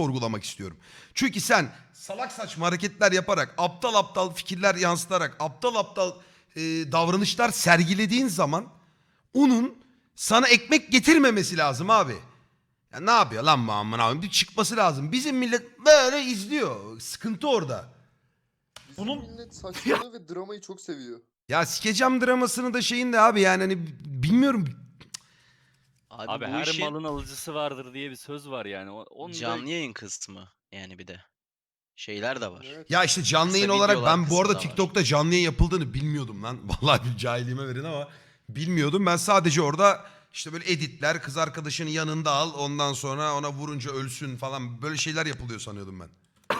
sorgulamak istiyorum. Çünkü sen salak saçma hareketler yaparak, aptal aptal fikirler yansıtarak, aptal aptal e, davranışlar sergilediğin zaman onun sana ekmek getirmemesi lazım abi. Ya ne yapıyor lan bu amına koyayım? Bir çıkması lazım. Bizim millet böyle izliyor. Sıkıntı orada. Bizim Bunun- millet saçmalığı ve dramayı çok seviyor. Ya sikecam dramasını da şeyin de abi yani hani bilmiyorum. Abi, Abi bu her işin malın alıcısı vardır diye bir söz var yani. O- Onu da- canlı yayın kısmı yani bir de. Şeyler de var. Evet. Ya işte canlı Kısa yayın olarak videolar ben bu kısmı arada da var. TikTok'ta canlı yayın yapıldığını bilmiyordum lan. Vallahi bir cahilliğime verin ama bilmiyordum. Ben sadece orada işte böyle editler, kız arkadaşını yanında al, ondan sonra ona vurunca ölsün falan böyle şeyler yapılıyor sanıyordum ben.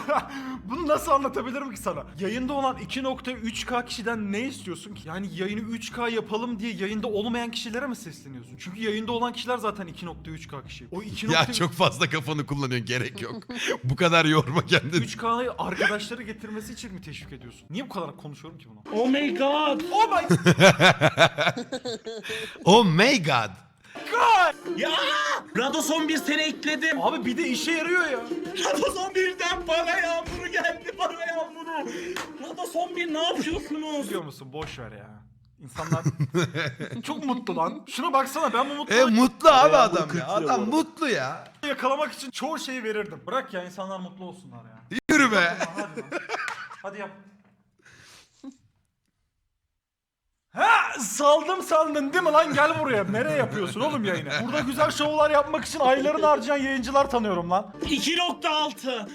Bunu nasıl anlatabilirim ki sana? Yayında olan 2.3K kişiden ne istiyorsun ki? Yani yayını 3K yapalım diye yayında olmayan kişilere mi sesleniyorsun? Çünkü yayında olan kişiler zaten 2.3K kişi. O 2. Ya çok fazla kafanı kullanıyorsun gerek yok. bu kadar yorma kendini. 3K'yı arkadaşları getirmesi için mi teşvik ediyorsun? Niye bu kadar konuşuyorum ki bunu? Oh my god. Oh my Oh my god. Ya! Rados 11 sene ekledim. Abi bir de işe yarıyor ya. Rados 11'den para yağmuru geldi para yağmuru. Rados 11 ne yapıyorsunuz? Biliyor musun? Boş ver ya. İnsanlar çok mutlu lan. Şuna baksana ben bu E mutluluğu mutlu abi adam ya. 40 lira bu Adam mutlu ya. yakalamak için çoğu şeyi verirdim. Bırak ya insanlar mutlu olsunlar ya. Yürü be. Hadi lan. Hadi yap. Ha saldım sandın değil mi lan gel buraya. Nereye yapıyorsun oğlum yayını? Burada güzel şovlar yapmak için aylarını harcayan yayıncılar tanıyorum lan. 2.6.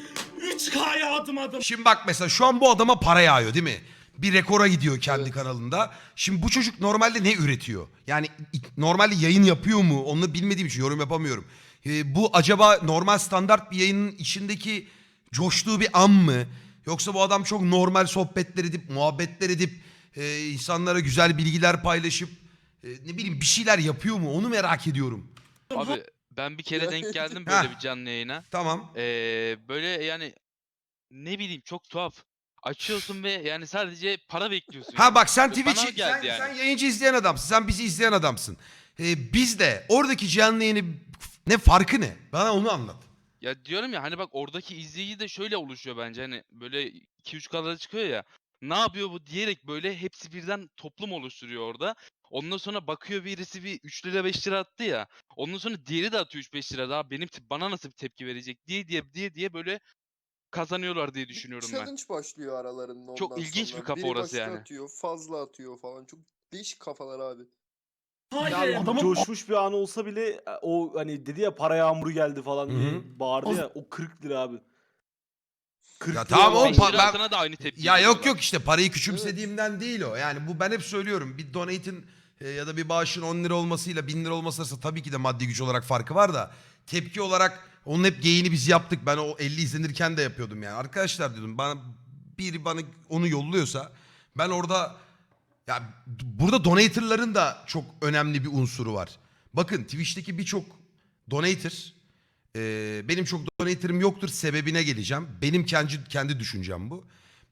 3K'ya adım adım. Şimdi bak mesela şu an bu adama para yağıyor değil mi? Bir rekora gidiyor kendi kanalında. Şimdi bu çocuk normalde ne üretiyor? Yani i- normalde yayın yapıyor mu? Onu bilmediğim için yorum yapamıyorum. Ee, bu acaba normal standart bir yayının içindeki coştuğu bir an mı? Yoksa bu adam çok normal sohbetler edip, muhabbetler edip, e, insanlara güzel bilgiler paylaşıp, e, ne bileyim bir şeyler yapıyor mu? Onu merak ediyorum. Abi ben bir kere denk geldim böyle bir canlı yayına. Tamam. Ee, böyle yani ne bileyim çok tuhaf. Açıyorsun ve yani sadece para bekliyorsun. Ha yani. bak sen Bana Twitch'i geldi sen, yani. sen yayıncı izleyen adamsın. Sen bizi izleyen adamsın. Ee, biz de oradaki canlı yayını ne farkı ne? Bana onu anlat. Ya diyorum ya hani bak oradaki izleyici de şöyle oluşuyor bence hani böyle 2-3 kanala çıkıyor ya. Ne yapıyor bu diyerek böyle hepsi birden toplum oluşturuyor orada. Ondan sonra bakıyor birisi bir 3 lira 5 lira attı ya. Ondan sonra diğeri de atıyor 3-5 lira daha benim bana nasıl bir tepki verecek diye diye diye diye böyle kazanıyorlar diye Bir düşünüyorum ben. challenge başlıyor aralarında Çok ondan ilginç sonra. bir kafa Biri orası yani. atıyor, fazla atıyor falan. Çok değişik kafalar abi. Hayır. Yani Adamın- coşmuş bir an olsa bile e, o hani dedi ya para yağmuru geldi falan diye bağırdı O- ya o 40 lira abi. 40 Ya tamam oğlum, pa- ben- da aynı tepki Ya yok yok işte parayı küçümsediğimden değil o. Yani bu ben hep söylüyorum. Bir donate'in e, ya da bir bağışın 10 lira olmasıyla 1000 lira olması arasında tabii ki de maddi güç olarak farkı var da tepki olarak onun hep geyini biz yaptık. Ben o 50 izlenirken de yapıyordum yani. Arkadaşlar diyordum bana biri bana onu yolluyorsa ben orada ya burada donatorların da çok önemli bir unsuru var. Bakın Twitch'teki birçok donator e, benim çok donator'ım yoktur sebebine geleceğim. Benim kendi kendi düşüncem bu.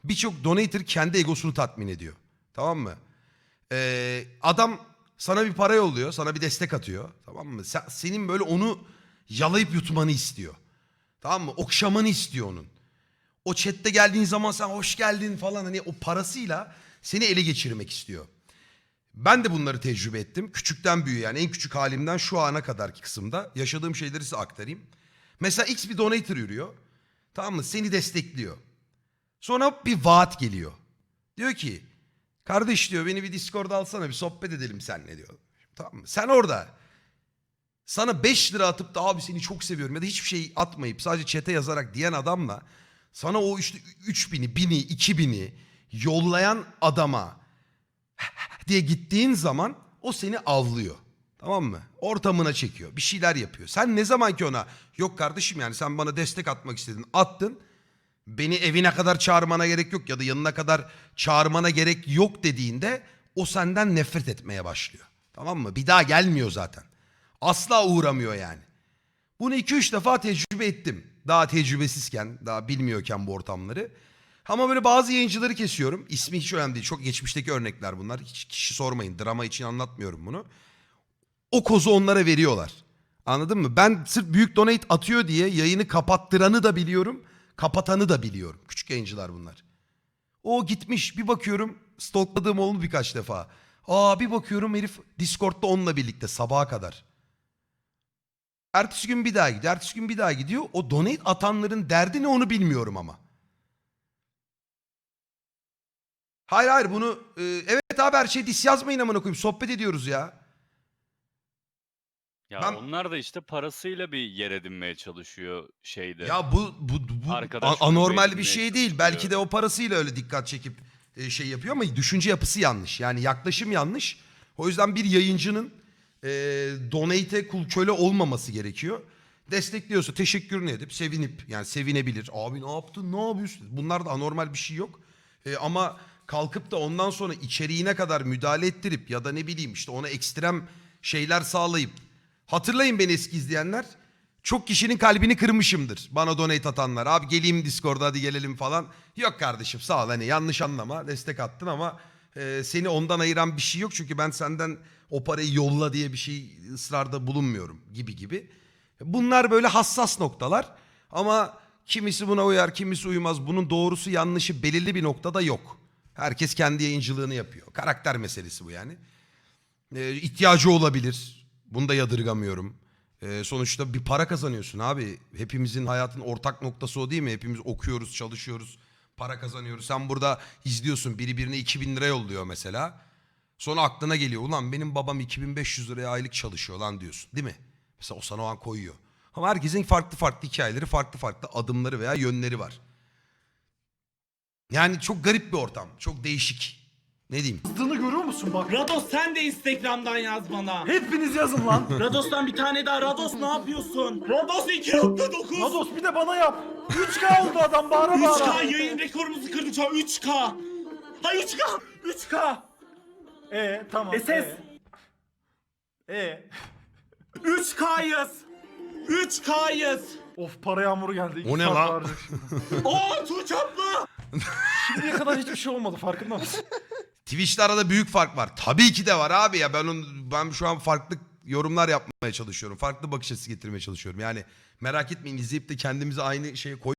Birçok donator kendi egosunu tatmin ediyor. Tamam mı? Ee, adam sana bir para yolluyor, sana bir destek atıyor. Tamam mı? Sen, senin böyle onu yalayıp yutmanı istiyor. Tamam mı? Okşamanı istiyor onun. O chatte geldiğin zaman sen hoş geldin falan hani o parasıyla seni ele geçirmek istiyor. Ben de bunları tecrübe ettim. Küçükten büyüğe yani en küçük halimden şu ana kadarki kısımda yaşadığım şeyleri size aktarayım. Mesela X bir donator yürüyor. Tamam mı? Seni destekliyor. Sonra bir vaat geliyor. Diyor ki kardeş diyor beni bir Discord'a alsana bir sohbet edelim seninle diyor. Tamam mı? Sen orada sana 5 lira atıp da abi seni çok seviyorum ya da hiçbir şey atmayıp sadece chat'e yazarak diyen adamla sana o işte 3000'i, 1000'i, 2000'i yollayan adama diye gittiğin zaman o seni avlıyor. Tamam mı? Ortamına çekiyor. Bir şeyler yapıyor. Sen ne zaman ki ona yok kardeşim yani sen bana destek atmak istedin attın. Beni evine kadar çağırmana gerek yok ya da yanına kadar çağırmana gerek yok dediğinde o senden nefret etmeye başlıyor. Tamam mı? Bir daha gelmiyor zaten. Asla uğramıyor yani. Bunu 2-3 defa tecrübe ettim. Daha tecrübesizken, daha bilmiyorken bu ortamları. Ama böyle bazı yayıncıları kesiyorum. İsmi hiç önemli değil. Çok geçmişteki örnekler bunlar. Hiç kişi sormayın. Drama için anlatmıyorum bunu. O kozu onlara veriyorlar. Anladın mı? Ben sırf büyük donate atıyor diye yayını kapattıranı da biliyorum. Kapatanı da biliyorum. Küçük yayıncılar bunlar. O gitmiş bir bakıyorum stalkladığım oldu birkaç defa. Aa bir bakıyorum herif Discord'da onunla birlikte sabaha kadar. Ertesi gün bir daha gidiyor. Ertesi gün bir daha gidiyor. O donate atanların derdi ne onu bilmiyorum ama. Hayır hayır bunu e, evet abi her şey dis yazmayın amına koyayım. Sohbet ediyoruz ya. Ya Ben- onlar da işte parasıyla bir yer edinmeye çalışıyor şeyde. Ya bu bu bu Arkadaş a- anormal bir şey değil. çalışıyor. Belki de o parasıyla öyle dikkat çekip e, şey yapıyor ama düşünce yapısı yanlış. Yani yaklaşım yanlış. O yüzden bir yayıncının e, donate'e kul köle olmaması gerekiyor. Destekliyorsa teşekkürünü edip sevinip yani sevinebilir. Abi ne yaptın ne yapıyorsun? Bunlar da anormal bir şey yok. E, ama kalkıp da ondan sonra içeriğine kadar müdahale ettirip ya da ne bileyim işte ona ekstrem şeyler sağlayıp hatırlayın beni eski izleyenler. Çok kişinin kalbini kırmışımdır bana donate atanlar. Abi geleyim Discord'a hadi gelelim falan. Yok kardeşim sağ ol hani yanlış anlama destek attın ama e, seni ondan ayıran bir şey yok. Çünkü ben senden o parayı yolla diye bir şey ısrarda bulunmuyorum gibi gibi. Bunlar böyle hassas noktalar ama kimisi buna uyar kimisi uymaz. Bunun doğrusu yanlışı belirli bir noktada yok. Herkes kendi yayıncılığını yapıyor. Karakter meselesi bu yani. E, ihtiyacı olabilir. Bunu da yadırgamıyorum. E, sonuçta bir para kazanıyorsun abi. Hepimizin hayatın ortak noktası o değil mi? Hepimiz okuyoruz, çalışıyoruz, para kazanıyoruz. Sen burada izliyorsun biri birine 2000 lira yolluyor mesela. Sonra aklına geliyor ulan benim babam 2500 liraya aylık çalışıyor lan diyorsun değil mi? Mesela o sana o an koyuyor. Ama herkesin farklı farklı hikayeleri, farklı farklı adımları veya yönleri var. Yani çok garip bir ortam. Çok değişik. Ne diyeyim? Yazdığını görüyor musun bak? Rados sen de Instagram'dan yaz bana. Hepiniz yazın lan. Rados'tan bir tane daha Rados ne yapıyorsun? Rados 2.9. Nados bir de bana yap. 3K oldu adam bağıra bağıra. 3K yayın rekorumuzu kırdı şu an 3K. Ha 3K. 3K. E tamam. SS. E. E. 3K'yız. 3K'yız. Of para yağmuru geldi. İki O ne saat lan? bağıracak şimdi. Oo Tuğçe abla. Şimdiye kadar hiçbir şey olmadı farkında mısın? Twitch'te arada büyük fark var. Tabii ki de var abi ya. Ben on, ben şu an farklı yorumlar yapmaya çalışıyorum. Farklı bakış açısı getirmeye çalışıyorum. Yani merak etmeyin izleyip de kendimizi aynı şeye koy